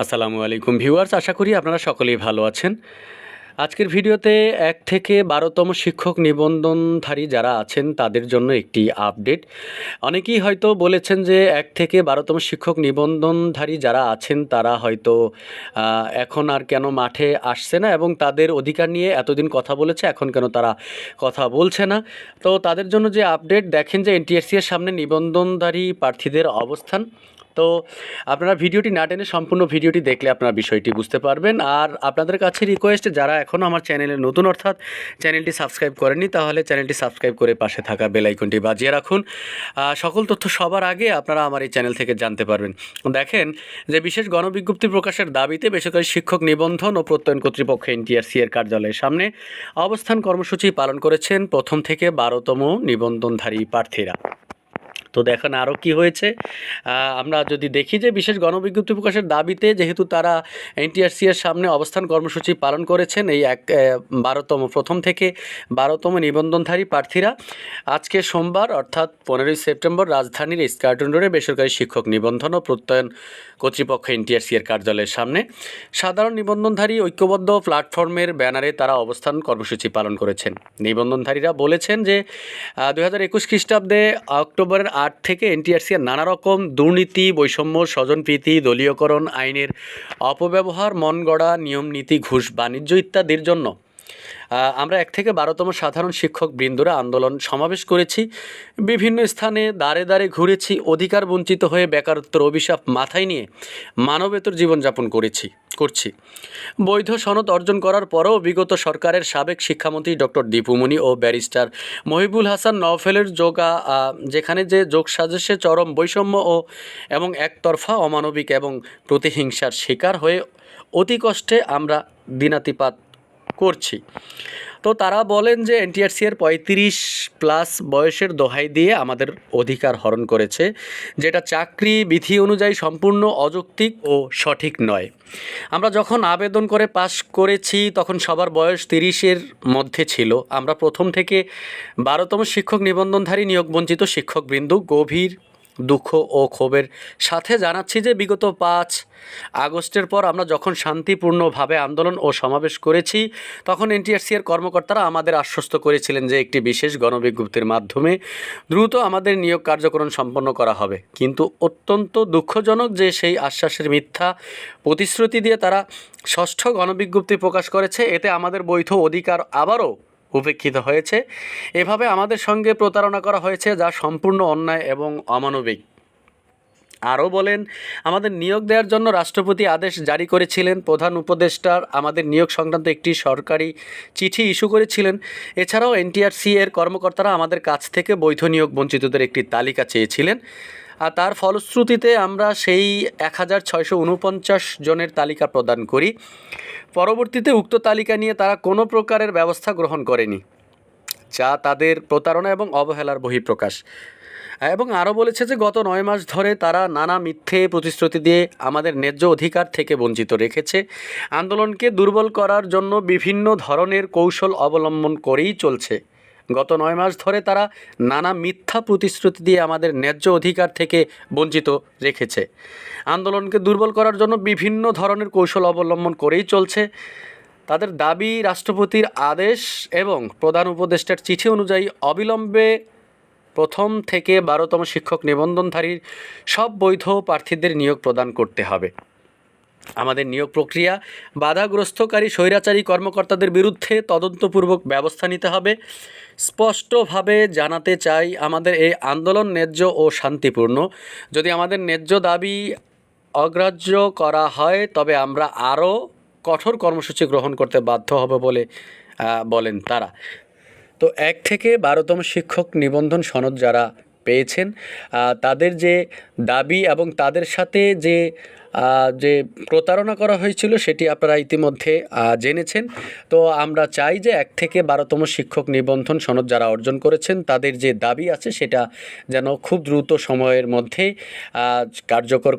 আসসালামু আলাইকুম ভিউয়ার্স, আশা করি আপনারা সকলেই ভালো আছেন। আজকের ভিডিওতে এক থেকে বারোতম শিক্ষক নিবন্ধনধারী যারা আছেন, তাদের জন্য একটি আপডেট। অনেকেই হয়তো বলেছেন যে এক থেকে বারোতম শিক্ষক নিবন্ধনধারী যারা আছেন, তারা হয়তো এখন আর কেন মাঠে আসছে না এবং তাদের অধিকার নিয়ে এতদিন কথা বলেছে, এখন কেন তারা কথা বলছে না। তো তাদের জন্য যে আপডেট, দেখেন যে এনটিএসসি এর সামনে নিবন্ধনধারী প্রার্থীদের অবস্থান। তো আপনারা ভিডিওটি না টেনে সম্পূর্ণ ভিডিওটি দেখলে আপনারা বিষয়টি বুঝতে পারবেন। আর আপনাদের কাছে রিকোয়েস্ট যারা এখনও আমার চ্যানেলে নতুন, অর্থাৎ চ্যানেলটি সাবস্ক্রাইব করেননি, তাহলে চ্যানেলটি সাবস্ক্রাইব করে পাশে থাকা বেল আইকনটি বাজিয়ে রাখুন। সকল তথ্য সবার আগে আপনারা আমার এই চ্যানেল থেকে জানতে পারবেন। দেখেন যে বিশেষ গণবিজ্ঞপ্তি প্রকাশের দাবিতে বেসরকারি শিক্ষক নিবন্ধন ও প্রত্যয়ন কর্তৃপক্ষ এনটিআরসি এর কার্যালয়ের সামনে অবস্থান কর্মসূচি পালন করেছেন প্রথম থেকে বারোতম নিবন্ধনধারী প্রার্থীরা। তো দেখেন আরও কি হয়েছে। আমরা যদি দেখি যে বিশেষ গণবিজ্ঞপ্তি প্রকাশের দাবিতে যেহেতু তারা এনটিআরসি এর সামনে অবস্থান কর্মসূচি পালন করেছেন এই এক বারোতম, প্রথম থেকে বারোতম নিবন্ধনধারী প্রার্থীরা, আজকে সোমবার অর্থাৎ পনেরোই সেপ্টেম্বর রাজধানীর স্কার্টন রোডে বেসরকারি শিক্ষক নিবন্ধন ও প্রত্যয়ন কর্তৃপক্ষ এনটিআরসি এর কার্যালয়ের সামনে। সাধারণ নিবন্ধনধারী ঐক্যবদ্ধ প্ল্যাটফর্মের ব্যানারে তারা অবস্থান কর্মসূচি পালন করেছেন। নিবন্ধনধারীরা বলেছেন যে দু হাজার একুশ খ্রিস্টাব্দে অক্টোবরের আট থেকে এনটিআরসি নানা রকম দুর্নীতি, বৈষম্য, স্বজনপ্রীতি, দলীয়করণ, আইনের অপব্যবহার মন গড়া নিয়ম নীতি ঘুষ, বাণিজ্য ইত্যাদির জন্য। আমরা এক থেকে বারোতম সাধারণ শিক্ষক বৃন্দরা আন্দোলন সমাবেশ করেছি। বিভিন্ন স্থানে দাঁড়ে দাঁড়ে ঘুরেছি, অধিকার বঞ্চিত হয়ে বেকারত্বের অভিশাপ মাথায় নিয়ে মানবেতর জীবনযাপন করেছি। করছি। বৈধ সনদ অর্জন করার পরও বিগত সরকারের সাবেক শিক্ষামন্ত্রী ডক্টর দীপুমণি ও ব্যারিস্টার মহিবুল হাসান নওফেলের যোগা যেখানে যে যোগ সাজেশে চরম বৈষম্য ও, এবং একতরফা অমানবিক এবং প্রতিহিংসার শিকার হয়ে অতি কষ্টে আমরা দিনাতিপাত করছি। তো তারা বলেন যে এনটিআরসি এর পঁয়ত্রিশ প্লাস বয়সের দোহাই দিয়ে আমাদের অধিকার হরণ করেছে, যেটা চাকরি বিধি অনুযায়ী সম্পূর্ণ অযৌক্তিক ও সঠিক নয়। আমরা যখন আবেদন করে পাশ করেছি, তখন সবার বয়স তিরিশের মধ্যে ছিল। আমরা প্রথম থেকে বারোতম শিক্ষক নিবন্ধনধারী নিয়োগবঞ্চিত শিক্ষকবৃন্দ গভীর দুঃখ ও ক্ষোভের সাথে জানাচ্ছি যে বিগত পাঁচ আগস্টের পর আমরা যখন শান্তিপূর্ণভাবে আন্দোলন ও সমাবেশ করেছি, তখন এনটিআরসি এর কর্মকর্তারা আমাদের আশ্বস্ত করেছিলেন যে একটি বিশেষ গণবিজ্ঞপ্তির মাধ্যমে দ্রুত আমাদের নিয়োগ কার্যক্রম সম্পন্ন করা হবে। কিন্তু অত্যন্ত দুঃখজনক যে সেই আশ্বাসের মিথ্যা প্রতিশ্রুতি দিয়ে তারা ষষ্ঠ গণবিজ্ঞপ্তি প্রকাশ করেছে। এতে আমাদের বৈধ অধিকার আবারও উপেক্ষিত হয়েছে। এভাবে আমাদের সঙ্গে প্রতারণা করা হয়েছে, যা সম্পূর্ণ অন্যায় এবং অমানবিক। আরও বলেন, আমাদের নিয়োগ দেওয়ার জন্য রাষ্ট্রপতি আদেশ জারি করেছিলেন। প্রধান উপদেষ্টার আমাদের নিয়োগ সংক্রান্ত একটি সরকারি চিঠি ইস্যু করেছিলেন। এছাড়াও এনটিআরসি এর কর্মকর্তারা আমাদের কাছ থেকে বৈধ নিয়োগ বঞ্চিতদের একটি তালিকা চেয়েছিলেন। আর তার ফলশ্রুতিতে আমরা সেই এক হাজার ছয়শো উনপঞ্চাশ জনের তালিকা প্রদান করি। পরবর্তীতে উক্ত তালিকা নিয়ে তারা কোনো প্রকারের ব্যবস্থা গ্রহণ করেনি, যা তাদের প্রতারণা এবং অবহেলার বহিঃপ্রকাশ। এবং আরও বলেছে যে, গত নয় মাস ধরে তারা নানা মিথ্যে প্রতিশ্রুতি দিয়ে আমাদের ন্যায্য অধিকার থেকে বঞ্চিত রেখেছে। আন্দোলনকে দুর্বল করার জন্য বিভিন্ন ধরনের কৌশল অবলম্বন করেই চলছে। গত নয় মাস ধরে তারা নানা মিথ্যা প্রতিশ্রুতি দিয়ে আমাদের ন্যায্য অধিকার থেকে বঞ্চিত রেখেছে। আন্দোলনকে দুর্বল করার জন্য বিভিন্ন ধরনের কৌশল অবলম্বন করেই চলছে। তাদের দাবি, রাষ্ট্রপতির আদেশ এবং প্রধান উপদেষ্টার চিঠি অনুযায়ী অবিলম্বে প্রথম থেকে বারোতম শিক্ষক নিবন্ধনধারীর সব বৈধ প্রার্থীদের নিয়োগ প্রদান করতে হবে। আমাদের নিয়োগ প্রক্রিয়া। বাধাগ্রস্তকারী স্বৈরাচারী কর্মকর্তাদের বিরুদ্ধে তদন্তপূর্বক ব্যবস্থা নিতে হবে। স্পষ্টভাবে জানাতে চাই, আমাদের এই আন্দোলন ন্যায্য ও শান্তিপূর্ণ। যদি আমাদের ন্যায্য দাবি অগ্রাহ্য করা হয়, তবে আমরা আরও কঠোর কর্মসূচি গ্রহণ করতে বাধ্য হবে বলে বলেন তারা। তো এক থেকে বারোতম শিক্ষক নিবন্ধন সনদ যারা পেয়েছেন তাদের যে দাবি এবং তাদের সাথে যে যে প্রতারণা করা হয়েছিল সেটি আপনারা ইতিমধ্যে জেনেছেন। তো আমরা চাই যে এক থেকে বারোতম শিক্ষক নিবন্ধন সনদ যারা অর্জন করেছেন, তাদের যে দাবি আছে সেটা যেন খুব দ্রুত সময়ের মধ্যে কার্যকর